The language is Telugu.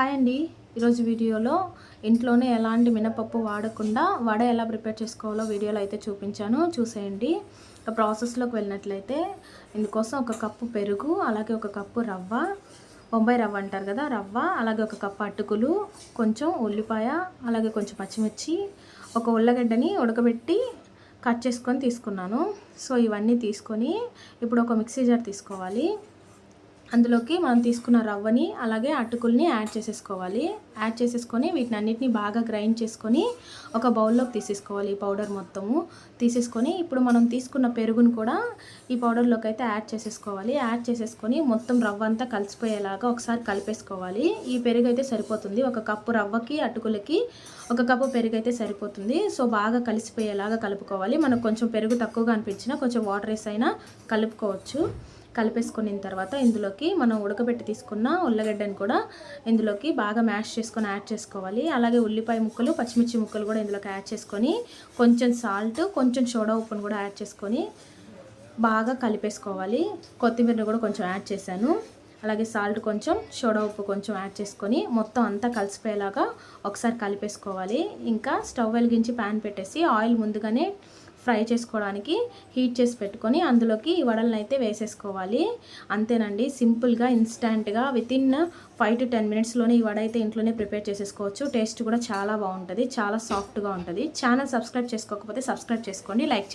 హాయ్ అండి. ఈరోజు వీడియోలో ఇంట్లోనే ఎలాంటి మినపప్పు వాడకుండా వడ ఎలా ప్రిపేర్ చేసుకోవాలో వీడియోలో అయితే చూపించాను. చూసేయండి. ఇక ప్రాసెస్లోకి వెళ్ళినట్లయితే ఇందుకోసం ఒక కప్పు పెరుగు అలాగే ఒక కప్పు రవ్వ బొంబాయి రవ్వ అంటారు కదా రవ్వ అలాగే ఒక కప్పు అటుకులు కొంచెం ఉల్లిపాయ అలాగే కొంచెం పచ్చిమిర్చి ఒక ఉల్లగడ్డని ఉడకబెట్టి కట్ చేసుకొని తీసుకున్నాను. సో ఇవన్నీ తీసుకొని ఇప్పుడు ఒక మిక్సీ జార్ తీసుకోవాలి. అందులోకి మనం తీసుకున్న రవ్వని అలాగే అటుకుల్ని యాడ్ చేసేసుకోవాలి. యాడ్ చేసేసుకొని వీటిని అన్నిటిని బాగా గ్రైండ్ చేసుకొని ఒక బౌల్లోకి తీసేసుకోవాలి ఈ పౌడర్ మొత్తము. తీసేసుకొని ఇప్పుడు మనం తీసుకున్న పెరుగును కూడా ఈ పౌడర్లోకి అయితే యాడ్ చేసేసుకోవాలి. యాడ్ చేసేసుకొని మొత్తం రవ్వ అంతా కలిసిపోయేలాగా ఒకసారి కలిపేసుకోవాలి. ఈ పెరుగు అయితే సరిపోతుంది. ఒక కప్పు రవ్వకి అటుకులకి ఒక కప్పు పెరుగు అయితే సరిపోతుంది. సో బాగా కలిసిపోయేలాగా కలుపుకోవాలి. మనకు కొంచెం పెరుగు తక్కువగా అనిపించినా కొంచెం వాటర్ వేసైనా అయినా కలుపుకోవచ్చు. కలిపేసుకున్న తర్వాత ఇందులోకి మనం ఉడకబెట్టి తీసుకున్న ఉల్లగడ్డని కూడా ఇందులోకి బాగా మ్యాష్ చేసుకొని యాడ్ చేసుకోవాలి. అలాగే ఉల్లిపాయ ముక్కలు పచ్చిమిర్చి ముక్కలు కూడా ఇందులోకి యాడ్ చేసుకొని కొంచెం సాల్ట్ కొంచెం సోడా ఉప్పును కూడా యాడ్ చేసుకొని బాగా కలిపేసుకోవాలి. కొత్తిమీరను కూడా కొంచెం యాడ్ చేశాను. అలాగే సాల్ట్ కొంచెం సోడా ఉప్పు కొంచెం యాడ్ చేసుకొని మొత్తం అంతా కలిసిపోయేలాగా ఒకసారి కలిపేసుకోవాలి. ఇంకా స్టవ్ వెలిగించి ప్యాన్ పెట్టేసి ఆయిల్ ముందుగానే ఫ్రై చేసుకోవడానికి హీట్ చేసి పెట్టుకొని అందులోకి ఈ వడలను అయితే వేసేసుకోవాలి. అంతేనండి సింపుల్గా ఇన్స్టంట్గా with in five to ten మినిట్స్లోనే ఈ వడ అయితే ఇంట్లోనే ప్రిపేర్ చేసేసుకోవచ్చు. టేస్ట్ కూడా చాలా బాగుంటుంది చాలా సాఫ్ట్గా ఉంటుంది. ఛానల్ సబ్స్క్రైబ్ చేసుకోకపోతే సబ్స్క్రైబ్ చేసుకోండి లైక్